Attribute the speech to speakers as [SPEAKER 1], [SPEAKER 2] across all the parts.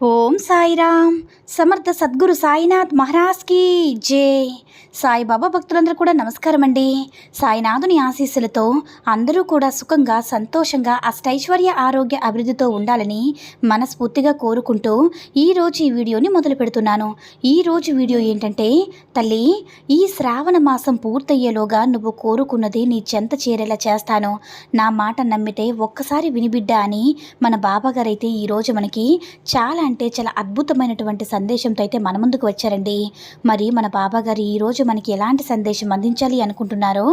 [SPEAKER 1] Om Sairam. Samartha Sadguru Sainath మహారాజ్కి జై. సాయిబాబా భక్తులందరూ కూడా నమస్కారం అండి సాయినాథుని ఆశీస్సులతో అందరూ కూడా సుఖంగా సంతోషంగా అష్టైశ్వర్య ఆరోగ్య అభివృద్ధితో ఉండాలని మనస్ఫూర్తిగా కోరుకుంటూ ఈరోజు ఈ వీడియోని మొదలు పెడుతున్నాను. ఈరోజు వీడియో ఏంటంటే తల్లి ఈ శ్రావణ మాసం పూర్తయ్యేలోగా నువ్వు కోరుకున్నది నీ చెంత చేరేలా చేస్తాను. నా మాట నమ్మితే ఒక్కసారి వినిబిడ్డా అని మన బాబాగారైతే ఈరోజు మనకి చాలా అంటే చాలా అద్భుతమైనటువంటి సందేశంతో అయితే మన ముందుకు వచ్చారండి. మరి మన బాబా గారు ఈరోజు మనకి ఎలాంటి సందేశం అందించాలి అనుకుంటున్నారో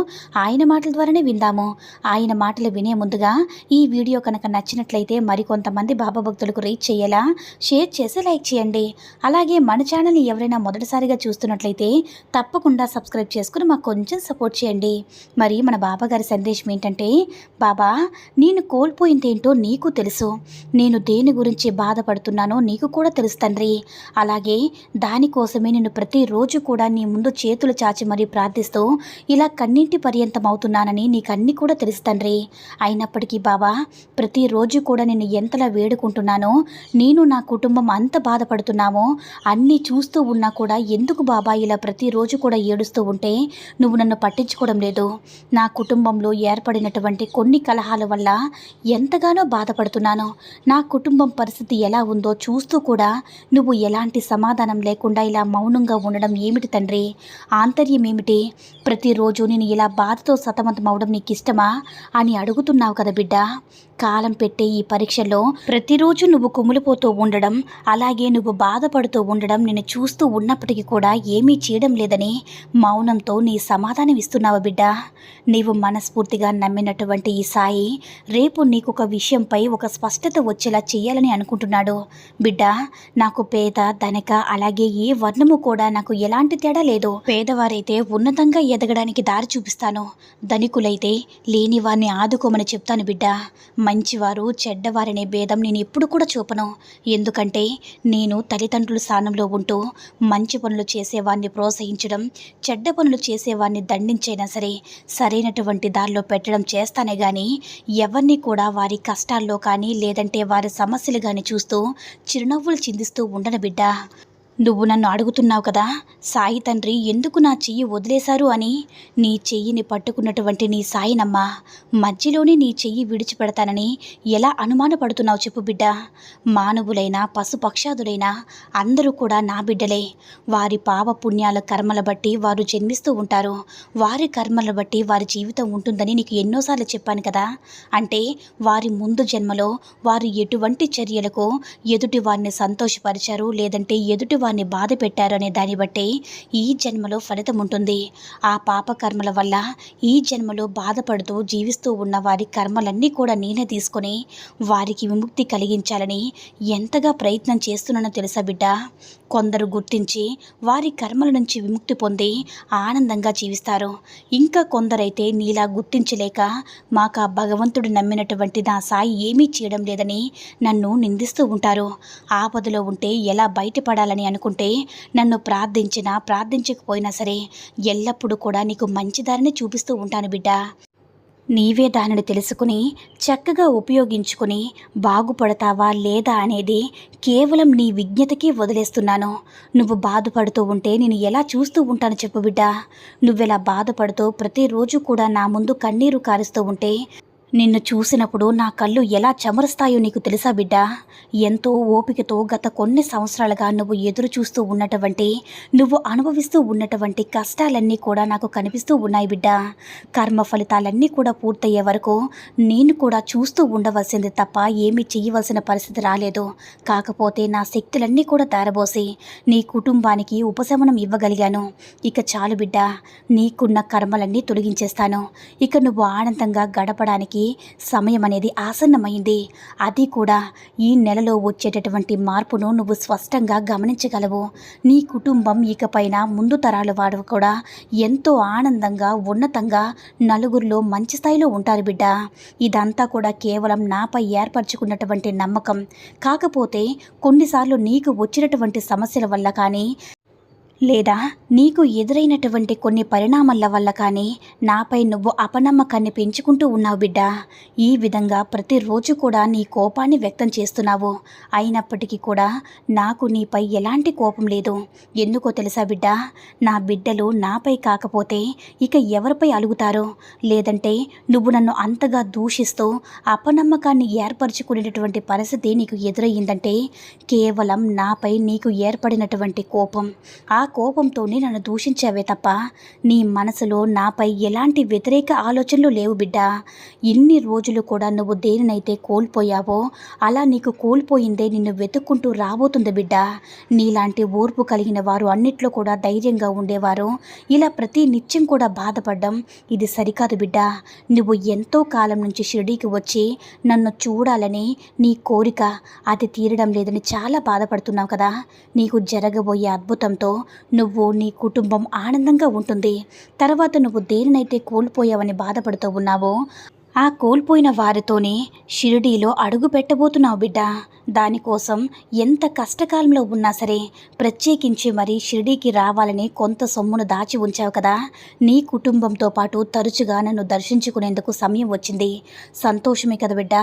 [SPEAKER 1] ఆయన మాటల ద్వారానే విందాము. ఆయన మాటలు వినే ముందుగా ఈ వీడియో కనుక నచ్చినట్లయితే మరికొంతమంది బాబా భక్తులకు రీచ్ చేయేలా షేర్ చేసి లైక్ చేయండి. అలాగే మన ఛానల్ని ఎవరైనా మొదటిసారిగా చూస్తున్నట్లయితే తప్పకుండా సబ్స్క్రైబ్ చేసుకుని మాకు కొంచెం సపోర్ట్ చేయండి. మరి మన బాబా గారి సందేశం ఏంటంటే బాబా నేను కోల్పోయిందేంటో నీకు తెలుసు. నేను దేని గురించి బాధపడుతున్నానో నీకు కూడా తెలుసు తండ్రి. అలాగే దానికోసమే నేను ప్రతిరోజు కూడా నీ ముందు చేతులు చాచి మరీ ప్రార్థిస్తూ ఇలా కన్నింటి పర్యంతం అవుతున్నానని నీకు కూడా తెలుసు తండ్రి. అయినప్పటికీ బాబా ప్రతిరోజు కూడా నేను ఎంతలా వేడుకుంటున్నానో నేను నా కుటుంబం అంత బాధపడుతున్నామో అన్నీ చూస్తూ ఉన్నా కూడా ఎందుకు బాబా ఇలా ప్రతిరోజు కూడా ఏడుస్తూ ఉంటే నువ్వు నన్ను పట్టించుకోవడం లేదు. నా కుటుంబంలో ఏర్పడినటువంటి కొన్ని కలహాల వల్ల ఎంతగానో బాధపడుతున్నాను. నా కుటుంబం పరిస్థితి ఎలా ఉందో చూ చూస్తూ కూడా నువ్వు ఎలాంటి సమాధానం లేకుండా ఇలా మౌనంగా ఉండడం ఏమిటి తండ్రి? ఆంతర్యం ఏమిటి? ప్రతిరోజు నేను ఇలా బాధతో సతమతం అవడం నీకు ఇష్టమా? అని అడుగుతున్నావు కదా బిడ్డ. కాలం పెట్టే ఈ పరీక్షల్లో ప్రతిరోజు నువ్వు కుమిలిపోతూ ఉండడం అలాగే నువ్వు బాధపడుతూ ఉండడం నేను చూస్తూ ఉన్నప్పటికీ కూడా ఏమీ చేయడం లేదని మౌనంతో నీ సమాధానం ఇస్తున్నావు బిడ్డ? నీవు మనస్ఫూర్తిగా నమ్మినటువంటి ఈ సాయి రేపు నీకు ఒక విషయంపై ఒక స్పష్టత వచ్చేలా చేయాలని అనుకుంటున్నాడు. బిడ్డ నాకు పేద ధనిక అలాగే ఏ వర్ణము కూడా నాకు ఎలాంటి తేడా లేదు. పేదవారైతే ఉన్నతంగా ఎదగడానికి దారి చూపిస్తాను. ధనికులైతే లేని వారిని ఆదుకోమని చెప్తాను బిడ్డ. మంచివారు చెడ్డవారనే భేదం నేను ఎప్పుడు కూడా చూపను. ఎందుకంటే నేను తల్లిదండ్రుల స్థానంలో ఉంటూ మంచి పనులు చేసేవారిని ప్రోత్సహించడం చెడ్డ పనులు చేసేవారిని దండించైనా సరే సరైనటువంటి దారిలో పెట్టడం చేస్తానే కానీ ఎవరిని కూడా వారి కష్టాల్లో కానీ లేదంటే వారి సమస్యలు కానీ చూస్తూ చిరునవ్వులు చిందిస్తూ ఉండను బిడ్డ నువ్వు నన్ను అడుగుతున్నావు కదా సాయి తండ్రి ఎందుకు నా చెయ్యి వదిలేశారు అని? నీ చెయ్యిని పట్టుకున్నటువంటి నీ సాయినమ్మ మధ్యలోనే నీ చెయ్యి విడిచిపెడతానని ఎలా అనుమానపడుతున్నావు చెప్పు బిడ్డ? మానవులైనా పశుపక్షాదులైనా అందరూ కూడా నా బిడ్డలే. వారి పాప పుణ్యాల కర్మల బట్టి వారు జన్మిస్తూ ఉంటారు. వారి కర్మల బట్టి వారి జీవితం ఉంటుందని నీకు ఎన్నోసార్లు చెప్పాను కదా. అంటే వారి ముందు జన్మలో వారు ఎటువంటి చర్యలకు ఎదుటి వారిని సంతోషపరిచారు లేదంటే ఎదుటి వారిని బాధ పెట్టారు అనే దాన్ని బట్టి ఈ జన్మలో ఫలితం ఉంటుంది. ఆ పాప కర్మల వల్ల ఈ జన్మలో బాధపడుతూ జీవిస్తూ ఉన్న వారి కర్మలన్నీ కూడా నేనే తీసుకొని వారికి విముక్తి కలిగించాలని ఎంతగా ప్రయత్నం చేస్తున్నానో తెలుసా బిడ్డ? కొందరు గుర్తించి వారి కర్మల నుంచి విముక్తి పొంది ఆనందంగా జీవిస్తారు. ఇంకా కొందరైతే నీలా గుర్తించలేక మాకు ఆ భగవంతుడు నమ్మినటువంటి నా సాయి ఏమీ చేయడం లేదని నన్ను నిందిస్తూ ఉంటారు. ఆపదలో ఉంటే ఎలా బయటపడాలని అనుకుంటే నన్ను ప్రార్థించినా ప్రార్థించకపోయినా సరే ఎల్లప్పుడూ కూడా నీకు మంచి దారిని చూపిస్తూ ఉంటాను బిడ్డ. నీవే దానిని తెలుసుకుని చక్కగా ఉపయోగించుకుని బాగుపడతావా లేదా అనేది కేవలం నీ విజ్ఞతకే వదిలేస్తున్నాను. నువ్వు బాధపడుతూ ఉంటే నేను ఎలా చూస్తూ ఉంటాను చెప్పు బిడ్డ. నువ్వెలా బాధపడుతూ ప్రతిరోజు కూడా నా ముందు కన్నీరు కారుస్తూ ఉంటే నిన్ను చూసినప్పుడు నా కళ్ళు ఎలా చెమరుస్తాయో నీకు తెలుసా బిడ్డ? ఎంతో ఓపికతో గత కొన్ని సంవత్సరాలుగా నువ్వు ఎదురు చూస్తూ ఉన్నటువంటి నువ్వు అనుభవిస్తూ ఉన్నటువంటి కష్టాలన్నీ కూడా నాకు కనిపిస్తూ ఉన్నాయి బిడ్డ. కర్మ ఫలితాలన్నీ కూడా పూర్తయ్యే వరకు నేను కూడా చూస్తూ ఉండవలసింది తప్ప ఏమీ చేయవలసిన పరిస్థితి రాలేదు. కాకపోతే నా శక్తులన్నీ కూడా దారబోసి నీ కుటుంబానికి ఉపశమనం ఇవ్వగలిగాను. ఇక చాలు బిడ్డ నీకున్న కర్మలన్నీ తొలగించేస్తాను. ఇక నువ్వు ఆనందంగా గడపడానికి సమయం అనేది ఆసన్నమైంది. అది కూడా ఈ నెలలో వచ్చేటటువంటి మార్పును నువ్వు స్పష్టంగా గమనించగలవు. నీ కుటుంబం ఇకపైన ముందు తరాల వాడు కూడా ఎంతో ఆనందంగా ఉన్నతంగా నలుగురిలో మంచి స్థాయిలో ఉంటారు బిడ్డ. ఇదంతా కూడా కేవలం నాపై ఏర్పరచుకున్నటువంటి నమ్మకం. కాకపోతే కొన్నిసార్లు నీకు వచ్చినటువంటి సమస్యల వల్ల కానీ లేదా నీకు ఎదురైనటువంటి కొన్ని పరిణామాల వల్ల కానీ నాపై నువ్వు అపనమ్మకాన్ని పెంచుకుంటూ ఉన్నావు బిడ్డ. ఈ విధంగా ప్రతిరోజు కూడా నీ కోపాన్ని వ్యక్తం చేస్తున్నావు. అయినప్పటికీ కూడా నాకు నీపై ఎలాంటి కోపం లేదు. ఎందుకో తెలుసా బిడ్డ? నా బిడ్డలు నాపై కాకపోతే ఇక ఎవరిపై అలుగుతారో? లేదంటే నువ్వు నన్ను అంతగా దూషిస్తూ అపనమ్మకాన్ని ఏర్పరచుకునేటటువంటి పరిస్థితి నీకు ఎదురయ్యిందంటే కేవలం నాపై నీకు ఏర్పడినటువంటి కోపం. ఆ కోపంతోనే నన్ను దూషించావే తప్ప. నీ మనసులో నాపై ఎలాంటి వ్యతిరేక ఆలోచనలు లేవు బిడ్డ. ఇన్ని రోజులు కూడా నువ్వు దేనినైతే కోల్పోయావో అలా నీకు కోల్పోయిందే నిన్ను వెతుక్కుంటూ రాబోతుంది బిడ్డ. నీలాంటి ఓర్పు కలిగిన వారు అన్నిట్లో కూడా ధైర్యంగా ఉండేవారు. ఇలా ప్రతి నిత్యం కూడా బాధపడ్డం ఇది సరికాదు బిడ్డ. నువ్వు ఎంతో కాలం నుంచి షిరిడీకి వచ్చి నన్ను చూడాలని నీ కోరిక అది తీరడం లేదని చాలా బాధపడుతున్నావు కదా. నీకు జరగబోయే అద్భుతంతో నువ్వు నీ కుటుంబం ఆనందంగా ఉంటుంది. తర్వాత నువ్వు దేనినైతే కోల్పోయావని బాధపడుతూ ఉన్నావో ఆ కోల్పోయిన వారితోనే షిరిడీలో అడుగు పెట్టబోతున్నావు బిడ్డ. దానికోసం ఎంత కష్టకాలంలో ఉన్నా సరే ప్రత్యేకించి మరి షిరిడీకి రావాలని కొంత సొమ్మును దాచి ఉంచావు కదా. నీ కుటుంబంతో పాటు తరచుగా నన్ను దర్శించుకునేందుకు సమయం వచ్చింది. సంతోషమే కదా బిడ్డ.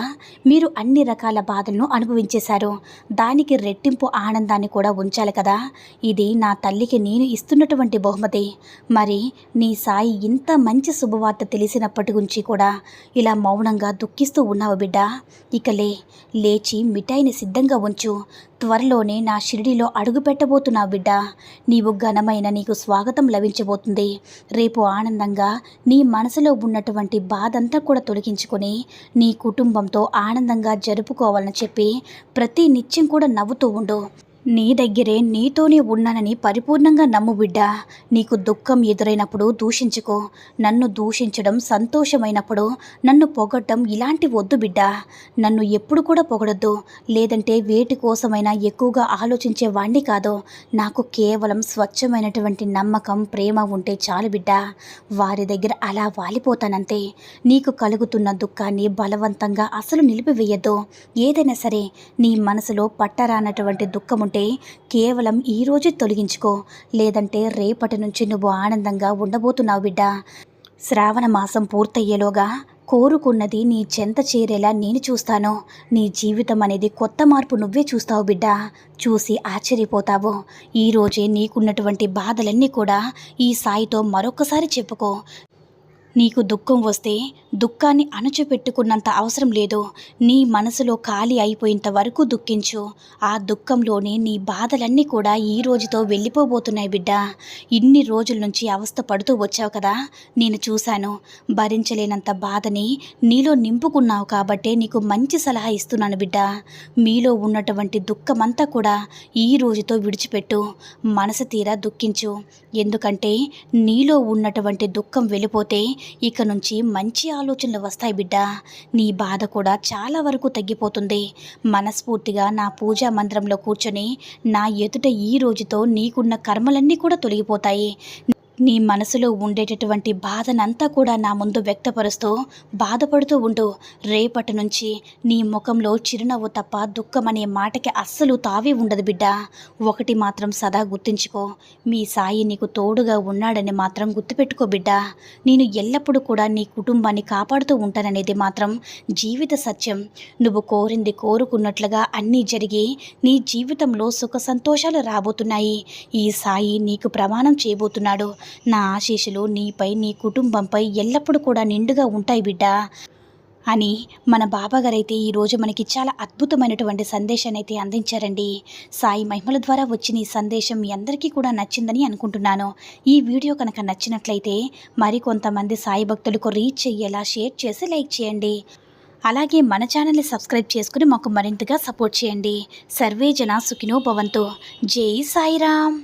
[SPEAKER 1] మీరు అన్ని రకాల బాధలను అనుభవించేశారు. దానికి రెట్టింపు ఆనందాన్ని కూడా ఉంచాలి కదా. ఇది నా తల్లికి నేను ఇస్తున్నటువంటి బహుమతి. మరి నీ సాయి ఇంత మంచి శుభవార్త తెలిసినప్పటి గురించి కూడా ఇలా మౌనంగా దుఃఖిస్తూ ఉన్నావు బిడ్డా. ఇక లే లేచి మిఠాయిని సిద్ధంగా ఉంచు. త్వరలోనే నా షిరిడిలో అడుగు పెట్టబోతున్నావు బిడ్డ. నీవు ఘనమైన నీకు స్వాగతం లభించబోతుంది. రేపు ఆనందంగా నీ మనసులో ఉన్నటువంటి బాధంతా కూడా తొలగించుకొని నీ కుటుంబంతో ఆనందంగా జరుపుకోవాలని చెప్పి ప్రతి నిత్యం కూడా నవ్వుతూ ఉండు. నీ దగ్గరే నీతోనే ఉన్నానని పరిపూర్ణంగా నమ్ము బిడ్డా. నీకు దుఃఖం ఎదురైనప్పుడు దూషించుకో. నన్ను దూషించడం సంతోషమైనప్పుడు నన్ను పొగడ్డం ఇలాంటి వద్దు బిడ్డా. నన్ను ఎప్పుడు కూడా పొగడొద్దు. లేదంటే వేటి కోసమైనా ఎక్కువగా ఆలోచించే వాణ్ణి కాదు. నాకు కేవలం స్వచ్ఛమైనటువంటి నమ్మకం ప్రేమ ఉంటే చాలు బిడ్డా. వారి దగ్గర అలా వాలిపోతానంతే. నీకు కలుగుతున్న దుఃఖాన్ని బలవంతంగా అసలు నిలిపివేయద్దు. ఏదైనా సరే నీ మనసులో పట్టరానటువంటి దుఃఖం ఉంటే కేవలం ఈ రోజే తొలగించుకో. లేదంటే రేపటి నుంచి నువ్వు ఆనందంగా ఉండబోతున్నావు బిడ్డ. శ్రావణ మాసం పూర్తయ్యేలోగా కోరుకున్నది నీ చెంత చేరేలా నేను చూస్తాను. నీ జీవితం అనేది కొత్త మార్పు నువ్వే చూస్తావు బిడ్డ. చూసి ఆశ్చర్యపోతావు. ఈరోజే నీకున్నటువంటి బాధలన్నీ కూడా ఈ సాయితో మరొకసారి చెప్పుకో. నీకు దుఃఖం వస్తే దుఃఖాన్ని అణచిపెట్టుకున్నంత అవసరం లేదు. నీ మనసులో ఖాళీ అయిపోయేంత వరకు దుఃఖించు. ఆ దుఃఖంలోనే నీ బాధలన్నీ కూడా ఈ రోజుతో వెళ్ళిపోబోతున్నాయి బిడ్డ. ఇన్ని రోజుల నుంచి అవస్థ పడుతూ వచ్చావు కదా? నేను చూశాను. భరించలేనంత బాధని నీలో నింపుకున్నావు కాబట్టే నీకు మంచి సలహా ఇస్తున్నాను బిడ్డ. మీలో ఉన్నటువంటి దుఃఖమంతా కూడా ఈ రోజుతో విడిచిపెట్టు. మనసు తీరా దుఃఖించు. ఎందుకంటే నీలో ఉన్నటువంటి దుఃఖం వెళ్ళిపోతే ఇక నుంచి మంచి ఆలోచనలు వస్తాయి బిడ్డ. నీ బాధ కూడా చాలా వరకు తగ్గిపోతుంది. మనస్ఫూర్తిగా నా పూజా మందిరంలో కూర్చొని నా ఎదుట ఈ రోజుతో నీకున్న కర్మలన్నీ కూడా తొలగిపోతాయి. నీ మనసులో ఉండేటటువంటి బాధనంతా కూడా నా ముందు వ్యక్తపరుస్తూ బాధపడుతూ ఉండు. రేపటి నుంచి నీ ముఖంలో చిరునవ్వు తప్ప దుఃఖం అనే మాటకి అస్సలు తావే ఉండదు బిడ్డ. ఒకటి మాత్రం సదా గుర్తుంచుకో. మీ సాయి నీకు తోడుగా ఉన్నాడని మాత్రం గుర్తుపెట్టుకో బిడ్డ. నేను ఎల్లప్పుడూ కూడా నీ కుటుంబాన్ని కాపాడుతూ ఉంటాననేది మాత్రం జీవిత సత్యం. నువ్వు కోరింది కోరుకున్నట్లుగా అన్నీ జరిగి నీ జీవితంలో సుఖ సంతోషాలు రాబోతున్నాయి. ఈ సాయి నీకు ప్రమాణం చేయబోతున్నాడు. నా ఆశీస్సులు నీపై నీ కుటుంబంపై ఎల్లప్పుడూ కూడా నిండుగా ఉంటాయి బిడ్డ అని మన బాబాగారైతే ఈరోజు మనకి చాలా అద్భుతమైనటువంటి సందేశాన్ని అయితే అందించారండి. సాయి మహిమల ద్వారా వచ్చిన ఈ సందేశం మీ అందరికీ కూడా నచ్చిందని అనుకుంటున్నాను. ఈ వీడియో కనుక నచ్చినట్లయితే మరికొంతమంది సాయి భక్తులకు రీచ్ అయ్యేలా షేర్ చేసి లైక్ చేయండి. అలాగే మన ఛానల్ని సబ్స్క్రైబ్ చేసుకుని మాకు మరింతగా సపోర్ట్ చేయండి. సర్వే జన సుఖినో భవంతు. జై సాయిరామ్.